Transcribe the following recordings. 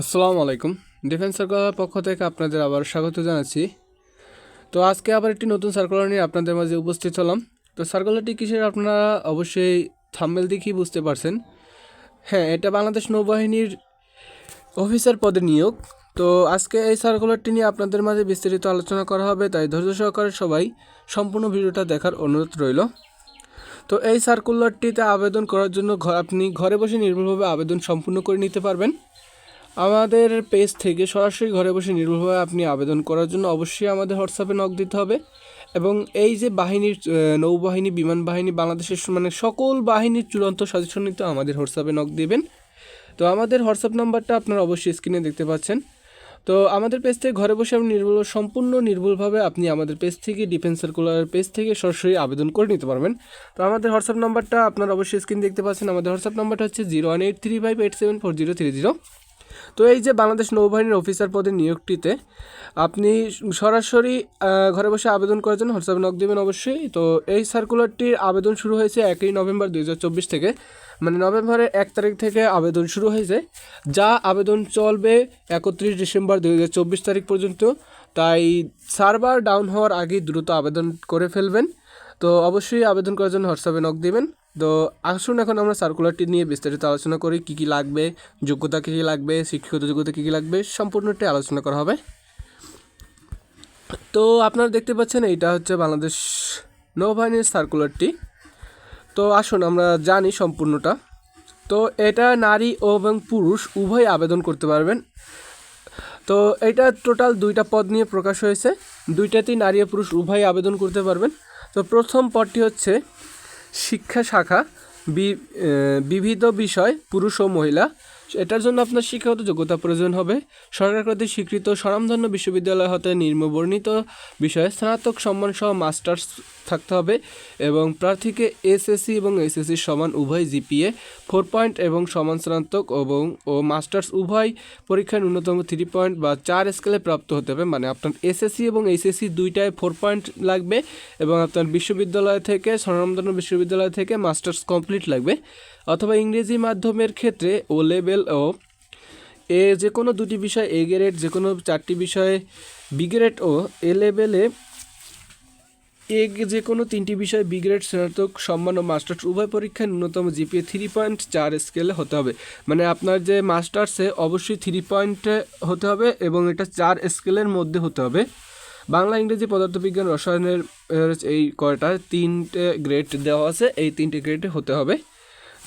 আসসালামু আলাইকুম। Defence circular পক্ষ থেকে আপনাদের আবার স্বাগত জানাচ্ছি। তো আজকে আবার একটি নতুন সার্কুলার নিয়ে আপনাদের মাঝে উপস্থিত হলাম। তো সার্কুলারটি কিসের আপনারা অবশ্যই থাম্বেল দেখেই বুঝতে পারছেন। হ্যাঁ এটা বাংলাদেশ নৌবাহিনীর অফিসার পদে নিয়োগ। তো আজকে এই সার্কুলারটি নিয়ে আপনাদের মাঝে বিস্তারিত আলোচনা করা হবে, তাই ধৈর্য সহকারে সবাই সম্পূর্ণ ভিডিওটা দেখার অনুরোধ রইল। তো এই সার্কুলারটিতে আবেদন করার জন্য আপনি ঘরে বসে নির্ভুলভাবে আবেদন সম্পূর্ণ করে নিতে পারবেন। আমাদের পেজ থেকে সরাসরি ঘরে বসে নির্ভুলভাবে আপনি আবেদন করার জন্য অবশ্যই আমাদের হোয়াটসঅ্যাপে নক দিতে হবে। এবং এই যে বাহিনীর নৌবাহিনী, বিমান বাহিনী, বাংলাদেশের মানে সকল বাহিনীর চূড়ান্ত সাজেশন নিতে আমাদের হোয়াটসঅ্যাপে নক দিবেন। তো আমাদের হোয়াটসঅ্যাপ নাম্বারটা আপনারা অবশ্যই স্ক্রিনে দেখতে পাচ্ছেন। তো আমাদের পেজ থেকে ঘরে বসে আপনি নির্ভুল, সম্পূর্ণ নির্ভুলভাবে আপনি আমাদের পেজ থেকে ডিফেন্স সার্কুলার পেজ থেকে সরাসরি আবেদন করে নিতে পারবেন। তো আমাদের হোয়াটসঅ্যাপ নাম্বারটা আপনারা অবশ্যই স্ক্রিন দেখতে পাচ্ছেন। আমাদের হোয়াটসঅ্যাপ নাম্বারটা হচ্ছে zero one eight three five eight seven four zero three zero তো এই যে বাংলাদেশ নৌবাহিনীর অফিসার পদের নিয়োগটিতে আপনি সরাসরি ঘরে বসে আবেদন করার জন্য হোয়াটসঅ্যাপে নক দেবেন অবশ্যই। তো এই সার্কুলারটির আবেদন শুরু হয়েছে একই নভেম্বর দুই হাজার চব্বিশ থেকে। মানে নভেম্বরের এক তারিখ থেকে আবেদন শুরু হয়েছে। যা আবেদন চলবে একত্রিশ ডিসেম্বর দু হাজার চব্বিশ তারিখ পর্যন্ত। তাই সার্ভার ডাউন হওয়ার আগেই দ্রুত আবেদন করে ফেলবেন। তো অবশ্যই আবেদন করার জন্য হোয়াটসঅ্যাপে নক দিবেন। তো আসুন এখন আমরা সার্কুলারটি নিয়ে বিস্তারিত আলোচনা করি, কী কী লাগবে, যোগ্যতা কী কী লাগবে, শিক্ষিত যোগ্যতা কী কী লাগবে, সম্পূর্ণটি আলোচনা করা হবে। তো আপনারা দেখতে পাচ্ছেন এইটা হচ্ছে বাংলাদেশ নৌবাহিনীর সার্কুলারটি তো আসুন আমরা জানি সম্পূর্ণটা। তো এটা নারী ও এবং পুরুষ উভয় আবেদন করতে পারবেন। তো এটা টোটাল দুইটা পদ নিয়ে প্রকাশ হয়েছে। দুইটাতেই নারী ও পুরুষ উভয় আবেদন করতে পারবেন। তো প্রথম পদটি হচ্ছে শিক্ষা শাখা বিবিধ বিষয় পুরুষ ও মহিলা এটার জন্য আপনার শিক্ষাগত যোগ্যতা প্রয়োজন হবে। সরকার কর্তৃক স্বীকৃত স্বনামধন্য বিশ্ববিদ্যালয় হতে নিম্নবর্ণিত বিষয়ে স্নাতক সম্মান সহ মাস্টার্স থাকতে হবে এবং প্রার্থীকে এসএসসি এবং এসএসসি সমান উভয় জিপিএ, ফোর পয়েন্ট এবং সমান স্নাতক এবং ও মাস্টার্স উভয় পরীক্ষায় ন্যূনতম থ্রি পয়েন্ট বা চার স্কেলে প্রাপ্ত হতে হবে। মানে আপনার এসএসসি এবং এইচএসসি দুইটায় ফোর পয়েন্ট লাগবে এবং আপনার বিশ্ববিদ্যালয় থেকে স্বনামধন্য বিশ্ববিদ্যালয় থেকে মাস্টার্স কমপ্লিট লাগবে। অথবা ইংরেজি মাধ্যমের ক্ষেত্রে ও লেভেল ও এ যে কোনো দুটি বিষয়, এ গ্রেড যে কোনো চারটি বিষয়ে, বি গ্রেড ও এ লেভেলে এ যে কোনো তিনটি বিষয়ে, বি গ্রেড, স্নাতক, সম্মান ও মাস্টার্স, উভয় পরীক্ষায় ন্যূনতম জিপিএ থ্রি পয়েন্ট চার স্কেলে হতে হবে। মানে আপনার যে মাস্টার্সে অবশ্যই থ্রি পয়েন্টে হতে হবে এবং এটা চার স্কেলের মধ্যে হতে হবে। বাংলা, ইংরেজি, পদার্থবিজ্ঞান, রসায়নের এই কয়টা, তিনটে গ্রেড দেওয়া আছে, এই তিনটে গ্রেডে হতে হবে।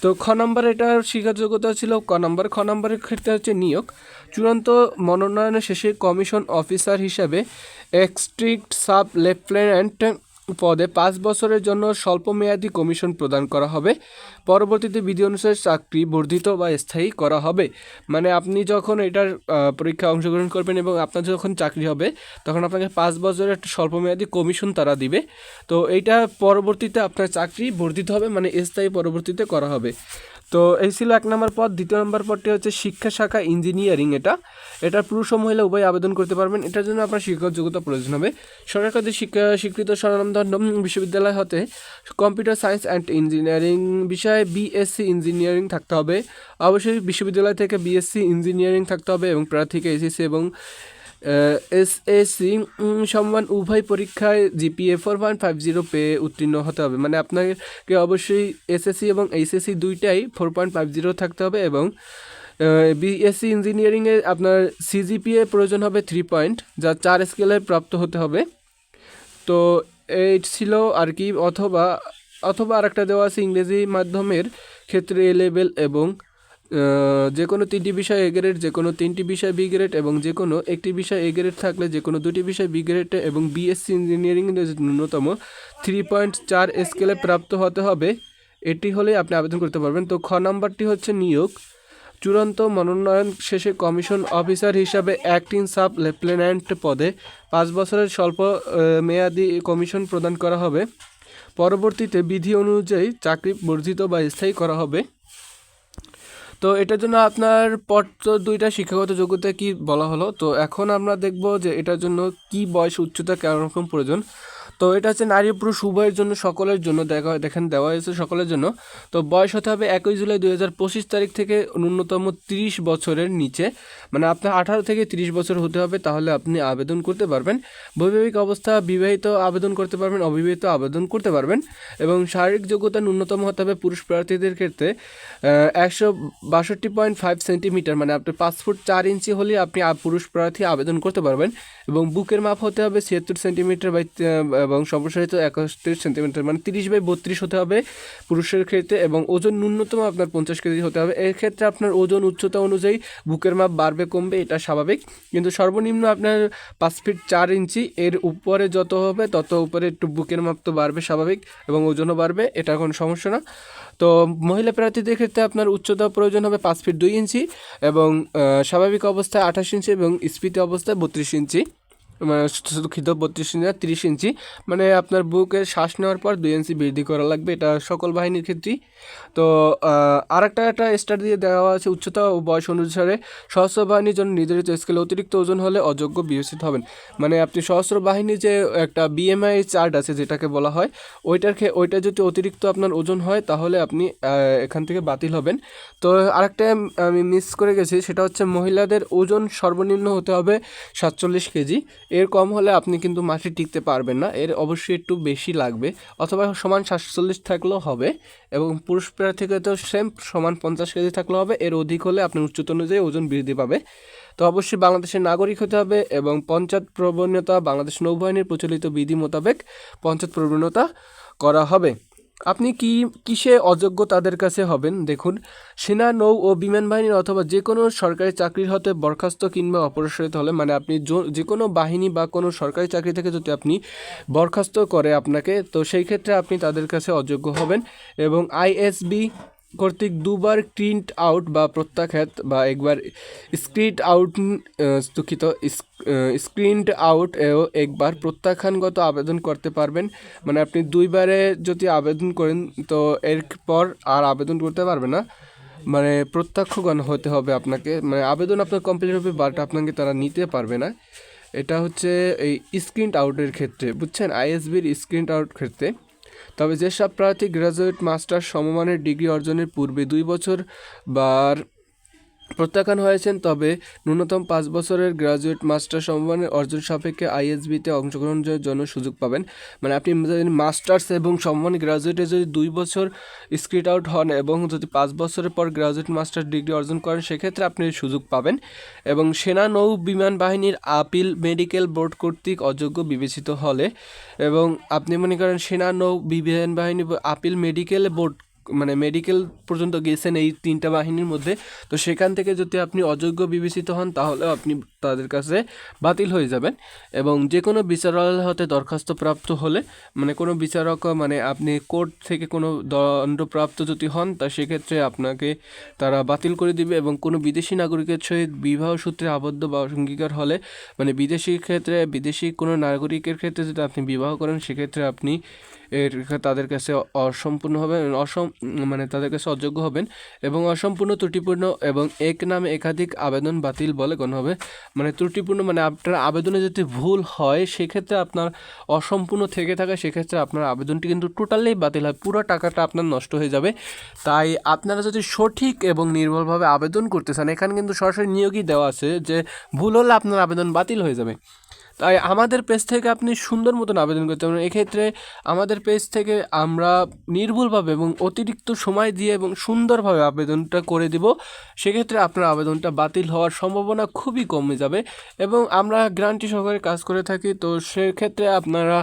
তো খ নম্বর এটার স্বীকারযোগ্যতা যোগ্যতা ছিল, ক নম্বর, খ নম্বরের ক্ষেত্রে হচ্ছে নিয়োগ। চূড়ান্ত মনোনয়নের শেষে কমিশন অফিসার হিসাবে এক্সট্রিক্ট সাব লেফটেন্যান্ট পদে পাঁচ বছরের জন্য স্বল্প স্বল্পমেয়াদী কমিশন প্রদান করা হবে। পরবর্তীতে বিধি অনুসারে চাকরি বর্ধিত বা স্থায়ী করা হবে। মানে আপনি যখন এটার পরীক্ষা অংশগ্রহণ করবেন এবং আপনার যখন চাকরি হবে, তখন আপনাকে পাঁচ বছরের একটা স্বল্পমেয়াদী কমিশন তারা দিবে। তো এইটা পরবর্তীতে আপনার চাকরি বর্ধিত হবে মানে স্থায়ী পরবর্তীতে করা হবে। তো এই ছিল এক নম্বর পদ। দ্বিতীয় নম্বর পদটি হচ্ছে শিক্ষা শাখা ইঞ্জিনিয়ারিং এটা। এটা পুরুষ ও মহিলা উভয় আবেদন করতে পারবেন। এটার জন্য আপনার শিক্ষক যোগ্যতা প্রয়োজন হবে। সরকার শিক্ষা, স্বীকৃত স্বনামধন্য বিশ্ববিদ্যালয় হতে কম্পিউটার সায়েন্স অ্যান্ড ইঞ্জিনিয়ারিং বিষয়ে বিএসসি ইঞ্জিনিয়ারিং থাকতে হবে। অবশ্যই বিশ্ববিদ্যালয় থেকে বিএসসি ইঞ্জিনিয়ারিং থাকতে হবে এবং প্রার্থীকে এসএসসি এবং এসএসসি সম্মান উভয় পরীক্ষায় GPA four point five zero পেয়ে উত্তীর্ণ হতে হবে। মানে আপনাকে অবশ্যই এসএসসি এবং এইচএসসি দুইটাই ফোর পয়েন্ট ফাইভ জিরো থাকতে হবে এবং বিএসসি ইঞ্জিনিয়ারিংয়ে আপনার সিজিপিএ প্রয়োজন হবে থ্রি পয়েন্ট যা চার স্কেলে প্রাপ্ত হতে হবে। তো এই ছিল আর কি, অথবা অথবা আরেকটা দেওয়া আছে ইংরেজি মাধ্যমের ক্ষেত্রে এ লেভেল এবং যে কোনো তিনটি বিষয় এ গ্রেড যে কোনো তিনটি বিষয় বি গ্রেড এবং যে কোনো একটি বিষয় এ গ্রেড থাকলে যে কোনো দুটি বিষয় বি গ্রেড এবং বিএসসি ইঞ্জিনিয়ারিং ন্যূনতম থ্রি পয়েন্ট চার স্কেলে প্রাপ্ত হতে হবে। এটি হলেই আপনি আবেদন করতে পারবেন। তো খ নাম্বারটি হচ্ছে নিয়োগ। চূড়ান্ত মনোনয়ন শেষে কমিশন অফিসার হিসাবে অ্যাক্টিং সাব লেফটেন্যান্ট পদে পাঁচ বছরের স্বল্প মেয়াদি কমিশন প্রদান করা হবে। পরবর্তীতে বিধি অনুযায়ী চাকরি বর্ধিত বা স্থায়ী করা হবে। তো এটার জন্য আপনার পট দুইটা শিক্ষাগত যোগ্যতা কি বলা হলো? তো এখন আমরা দেখব যে এটার জন্য কি বয়স উচ্চতা কেমন রকম প্রয়োজন? তো এটা হচ্ছে নারী পুরুষ উভয়ের জন্য, সকলের জন্য দেখা দেখেন দেওয়া হয়েছে সকলের জন্য। তো বয়স হতে হবে একই জুলাই দুই হাজার পঁচিশ তারিখ থেকে ন্যূনতম তিরিশ বছরের নিচে। মানে আপনার আঠারো থেকে তিরিশ বছর হতে হবে, তাহলে আপনি আবেদন করতে পারবেন। বৈবাহিক অবস্থা, বিবাহিত আবেদন করতে পারবেন, অবিবাহিত আবেদন করতে পারবেন। এবং শারীরিক যোগ্যতা ন্যূনতম হতে হবে পুরুষ প্রার্থীদের ক্ষেত্রে একশো বাষট্টি পয়েন্ট ফাইভ সেন্টিমিটার মানে আপনি পাঁচ ফুট চার ইঞ্চি হলে আপনি পুরুষ প্রার্থী আবেদন করতে পারবেন। এবং বুকের মাপ হতে হবে ছিয়াত্তর সেন্টিমিটার বাই এবং সম্প্রসারিত একাত্তর সেন্টিমিটার মানে তিরিশ বাই বত্রিশ হতে হবে পুরুষের ক্ষেত্রে এবং ওজন ন্যূনতম আপনার পঞ্চাশ কেজি হতে হবে। এক্ষেত্রে আপনার ওজন উচ্চতা অনুযায়ী বুকের মাপ বাড়বে, কমবে, এটা স্বাভাবিক। কিন্তু সর্বনিম্ন আপনার পাঁচ ফিট চার ইঞ্চি, এর উপরে যত হবে তত উপরে একটু বুকের মাপ তো বাড়বে স্বাভাবিক এবং ওজনও বাড়বে, এটা কোনো সমস্যা না। তো মহিলা প্রার্থীদের ক্ষেত্রে আপনার উচ্চতা প্রয়োজন হবে পাঁচ ফিট দুই ইঞ্চি এবং স্বাভাবিক অবস্থায় আঠাশ ইঞ্চি এবং স্ফীতি অবস্থায় বত্রিশ ইঞ্চি। মানে দুঃখিত বত্রিশ ইঞ্চি না তিরিশ ইঞ্চি। মানে আপনার বুকে শ্বাস নেওয়ার পর দুই ইঞ্চি বৃদ্ধি করা লাগবে, এটা সকল বাহিনীর ক্ষেত্রেই। তো আর একটা একটা স্টার দিয়ে দেওয়া আছে উচ্চতা ও বয়স অনুসারে। সশস্ত্র বাহিনীর জন্য নির্ধারিত স্কেলে অতিরিক্ত ওজন হলে অযোগ্য বিবেচিত হবেন। মানে আপনি সশস্ত্র বাহিনী যে একটা বিএমআই চার্ট আছে যেটাকে বলা হয়, ওইটার খে, ওইটা যদি অতিরিক্ত আপনার ওজন হয়, তাহলে আপনি এখান থেকে বাতিল হবেন। তো আরেকটা আমি মিস করে গেছি, সেটা হচ্ছে মহিলাদের ওজন সর্বনিম্ন হতে হবে সাতচল্লিশ কেজি। এর কম হলে আপনি কিন্তু মাঠে টিকতে পারবেন না। এর অবশ্যই একটু বেশি লাগবে। অথবা সমান সাতচল্লিশ থাকলেও হবে এবং পুরুষ প্রার্থীকে তো সেম সমান পঞ্চাশ কেজি থাকলেও হবে। এর অধিক হলে আপনি উচ্চতা অনুযায়ী ওজন বৃদ্ধি পাবে। তো অবশ্যই বাংলাদেশের নাগরিক হতে হবে এবং পঞ্চায়েত প্রবণতা, বাংলাদেশ নৌবাহিনীর প্রচলিত বিধি মোতাবেক পঞ্চায়েত প্রবণতা করা হবে। আপনি কি, কিসে অযোগ্য তাদের কাছে হবেন? দেখুন, সেনা, নৌ ও বিমান বাহিনীর অথবা যে কোনো সরকারি চাকরির হতে বরখাস্ত কিংবা অপসারিত হলে মানে আপনি যো- কোনো বাহিনী বা কোনো সরকারি চাকরি থেকে যদি আপনি বরখাস্ত করে আপনাকে, তো সেই ক্ষেত্রে আপনি তাদের কাছে অযোগ্য হবেন এবং আইএসবি কর্তৃক দুবার প্রিন্ট আউট বা প্রত্যাখ্যাত বা একবার স্ক্রিট আউট দুঃখিত স্ক্রিনড আউট এও একবার প্রত্যাখ্যানগত আবেদন করতে পারবেন। মানে আপনি দুইবারে যদি আবেদন করেন, তো এরপর আর আবেদন করতে পারবেন না। মানে প্রত্যক্ষগণ হতে হবে আপনাকে। মানে আবেদন আপনার কমপ্লিট হবে বাট আপনাকে তারা নিতে পারবে না। এটা হচ্ছে এই স্ক্রিন আউটের ক্ষেত্রে, বুঝছেন? আইএসবির স্ক্রিন আউট ক্ষেত্রে। তবে যেসব প্রার্থী গ্র্যাজুয়েট মাস্টার সমমানের ডিগ্রি অর্জনের পূর্বে দুই বছর বার প্রত্যাখ্যান হয়েছেন, তবে ন্যূনতম পাঁচ বছরের গ্রাজুয়েট মাস্টার সম্মানের অর্জন সাপেক্ষে আইএসবিতে অংশগ্রহণের জন্য সুযোগ পাবেন। মানে আপনি যদি মাস্টার্স এবং সম্মান গ্রাজুয়েটে যদি দুই বছর স্ক্রিট আউট হন এবং যদি পাঁচ বছরের পর গ্রাজুয়েট মাস্টার ডিগ্রি অর্জন করেন, সেক্ষেত্রে আপনি সুযোগ পাবেন এবং সেনা নৌ বিমান বাহিনীর আপিল মেডিকেল বোর্ড কর্তৃক অযোগ্য বিবেচিত হলে এবং আপনি মনে করেন সেনা নৌ বিমান বাহিনী আপিল মেডিকেল বোর্ড মানে মেডিকেল পর্যন্ত গেছেন এই তিনটা বাহিনীর মধ্যে, তো সেখান থেকে যদি আপনি অযোগ্য বিবেচিত হন তাহলে আপনি তাদের কাছে বাতিল হয়ে যাবেন। এবং যে কোনো বিচারালয় হতে দরখাস্ত প্রাপ্ত হলে মানে কোনো বিচারক মানে আপনি কোর্ট থেকে কোনো দণ্ডপ্রাপ্ত যদি হন, তা সেক্ষেত্রে আপনাকে তারা বাতিল করে দিবে। এবং কোনো বিদেশি নাগরিকের সহিত বিবাহ সূত্রে আবদ্ধ বা অঙ্গীকার হলে মানে বিদেশি ক্ষেত্রে, বিদেশি কোনো নাগরিকের ক্ষেত্রে যদি আপনি বিবাহ করেন, সেক্ষেত্রে আপনি এর তাদের কাছে অসম্পূর্ণ হবে অসম মানে তাদের কাছে অযোগ্য হবেন এবং অসম্পূর্ণ, ত্রুটিপূর্ণ এবং এক নামে একাধিক আবেদন বাতিল বলে গণ্য হবে। মানে ত্রুটিপূর্ণ মানে আপনার আবেদনে যদি ভুল হয়, সেক্ষেত্রে আপনার অসম্পূর্ণ থেকে থাকে, সেক্ষেত্রে আপনার আবেদনটি কিন্তু টোটালি বাতিল হয়। পুরো টাকাটা আপনার নষ্ট হয়ে যাবে। তাই আপনারা যদি সঠিক এবং নির্ভুলভাবে আবেদন করতে চান, এখানে কিন্তু সরাসরি নিয়োগই দেওয়া আছে যে ভুল হলে আপনার আবেদন বাতিল হয়ে যাবে। তাই আমাদের পেজ থেকে আপনি সুন্দর মতন আবেদন করতে পারেন এক্ষেত্রে আমাদের পেজ থেকে আমরা নির্ভুলভাবে এবং অতিরিক্ত সময় দিয়ে এবং সুন্দরভাবে আবেদনটা করে দিব। সেক্ষেত্রে আপনার আবেদনটা বাতিল হওয়ার সম্ভাবনা খুবই কমে যাবে এবং আমরা গ্রান্টি সহকারে কাজ করে থাকি। তো সেক্ষেত্রে আপনারা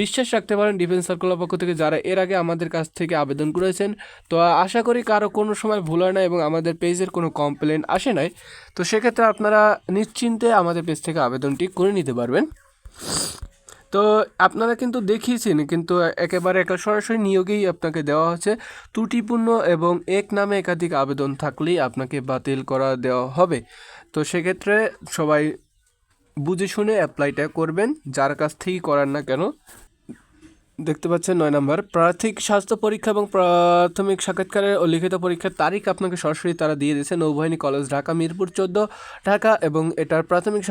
বিশ্বাস রাখতে পারেন ডিফেন্স সার্কুলার পক্ষ থেকে যারা এর আগে আমাদের কাছ থেকে আবেদন করেছেন। তো আশা করি কারও কোনো সময় ভুল হয় না এবং আমাদের পেজের কোনো কমপ্লেন আসে নাই। তো সেক্ষেত্রে আপনারা নিশ্চিন্তে আমাদের পেজ থেকে আবেদনটি করে নিতে পারবেন। তো আপনারা কিন্তু দেখিয়েছেন, কিন্তু একেবারে একটা সরাসরি নিয়োগেই আপনাকে দেওয়া হচ্ছে। ত্রুটিপূর্ণ এবং এক নামে একাধিক আবেদন থাকলেই আপনাকে বাতিল করা দেওয়া হবে। তো সেক্ষেত্রে সবাই বুঝে শুনে অ্যাপ্লাইটা করবেন, যার কাছ থেকেই করার না কেন। দেখতে পাচ্ছেন নয় নম্বর। প্রাথমিক স্বাস্থ্য পরীক্ষা এবং প্রাথমিক সাক্ষাৎকারের ও লিখিত পরীক্ষার তারিখ আপনাকে সরাসরি তারা দিয়ে দিয়েছে। নৌবাহিনী কলেজ ঢাকা, মিরপুর চোদ্দ ঢাকা এবং এটার প্রাথমিক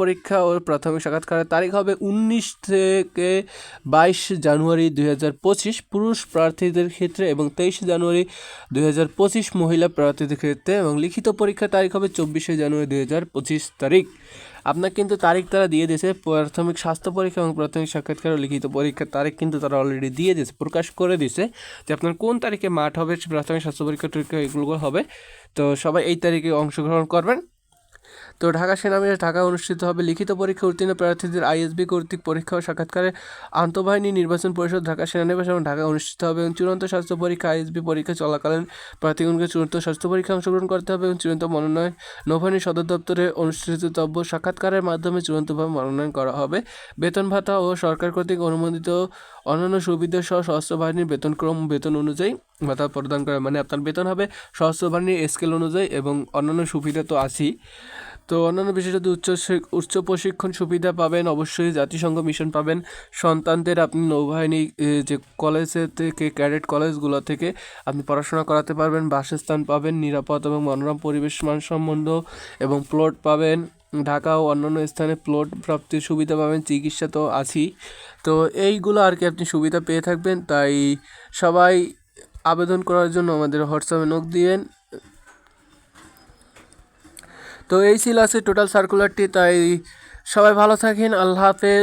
পরীক্ষা ও প্রাথমিক সাক্ষাৎকারের তারিখ হবে উনিশ থেকে বাইশ জানুয়ারি দুই হাজার পঁচিশ। পুরুষ প্রার্থীদের ক্ষেত্রে এবং তেইশ জানুয়ারি দুই হাজার পঁচিশ। মহিলা প্রার্থীদের ক্ষেত্রে এবং লিখিত পরীক্ষার তারিখ হবে চব্বিশে জানুয়ারি দুই হাজার পঁচিশ তারিখ। আপনার কিন্তু তারিখ তারা দিয়ে দিয়েছে, প্রাথমিক স্বাস্থ্য পরীক্ষা এবং প্রাথমিক সাক্ষাৎকার লিখিত পরীক্ষার তারিখ কিন্তু তারা অলরেডি দিয়ে দিয়েছে, প্রকাশ করে দিয়েছে যে আপনার কোন তারিখে মাঠ হবে, প্রাথমিক স্বাস্থ্য পরীক্ষা টরীক্ষা এগুলো হবে। তো সবাই এই তারিখে অংশগ্রহণ করবেন। তো ঢাকা সেনাবাহিনী ঢাকা অনুষ্ঠিত হবে লিখিত পরীক্ষা উত্তীর্ণ প্রার্থীদের আইএসবি কর্তৃক পরীক্ষা ও সাক্ষাৎকারে আন্তঃবাহিনী নির্বাচন পরিষদ, ঢাকা সেনানিবাস এবং ঢাকা অনুষ্ঠিত হবে এবং চূড়ান্ত স্বাস্থ্য পরীক্ষা, আইএসবি পরীক্ষা চলাকালীন প্রার্থীগণকে চূড়ান্ত স্বাস্থ্য পরীক্ষা অংশগ্রহণ করতে হবে এবং চূড়ান্ত মনোনয়ন নৌবাহিনী সদর দপ্তরে অনুষ্ঠিতব্য সাক্ষাৎকারের মাধ্যমে চূড়ান্তভাবে মনোনয়ন করা হবে। বেতন ভাতা ও সরকার কর্তৃক অনুমোদিত অন্যান্য সুবিধা সহ সশস্ত্র বাহিনীর বেতনক্রম বেতন অনুযায়ী ভাতা প্রদান করে মানে আপনার বেতন হবে সশস্ত্র বাহিনীর স্কেল অনুযায়ী এবং অন্যান্য সুবিধা তো আছেই। তো অন্যান্য বিশেষত উচ্চ উচ্চ প্রশিক্ষণ সুবিধা পাবেন, অবশ্যই জাতিসংঘ মিশন পাবেন। সন্তানদের আপনি নৌবাহিনী যে কলেজে থেকে ক্যাডেট কলেজগুলো থেকে আপনি পড়াশোনা করাতে পারবেন, বাসস্থান পাবেন, নিরাপদ এবং মনোরম পরিবেশ মান সম্বন্ধ এবং প্লট পাবেন। ঢাকা ও অন্যান্য স্থানে প্লট প্রাপ্তির সুবিধা পাবেন, চিকিৎসা তো আছেই। তো এইগুলো আর কি আপনি সুবিধা পেয়ে থাকবেন, তাই সবাই আবেদন করার জন্য আমাদের হোয়াটসঅ্যাপে নোক দিবেন তো এই ছিল আছে টোটাল সার্কুলারটি তাই সবাই ভালো থাকেন আল্লাহ হাফেজ।